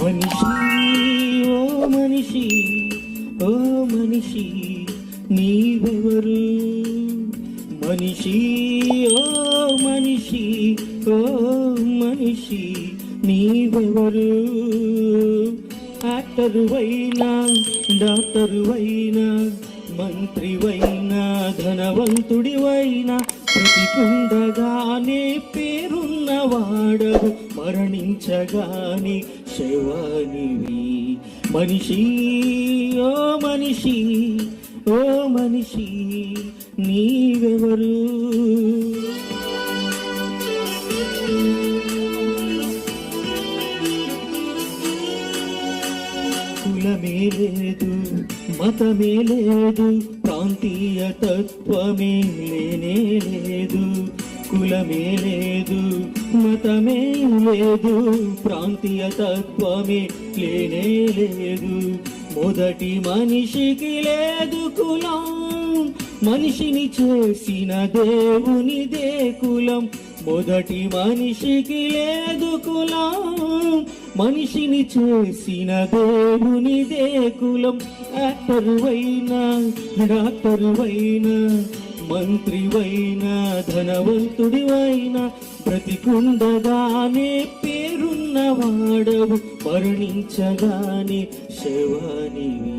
మనిషి ఓ మనిషి ఓ మనిషి నీవెవరు? మనిషి ఓ మనిషి ఓ మనిషి నీవెవరు? యాక్టరు అయినా డాక్టరు అయినా మంత్రివైనా ధనవంతుడివైనా బ్రతికుండగానే పేరున్నవాడవు మరణించగానే శవానివి మనిషి ఓ మనిషి ఓ మనిషి నీవెవరు? కులమే లేదు మతమే లేదు ప్రాంతీయ తత్వమే లేనే లేదు. కులమే లేదు లేదు ప్రాంతీయ తత్వమే లేనే లేదు. మొదటి మనిషికి లేదు కులం మనిషిని చేసిన దేవునిదే కులం. మొదటి మనిషికి లేదు కులం మనిషిని చేసిన దేవునిదే కులం. యాక్టర్ డాక్టరువైనా మంత్రివైనా ధనవంతుడివైనా బ్రతికుండగానే పేరున్నవాడవు మరణించగానే శవానివి.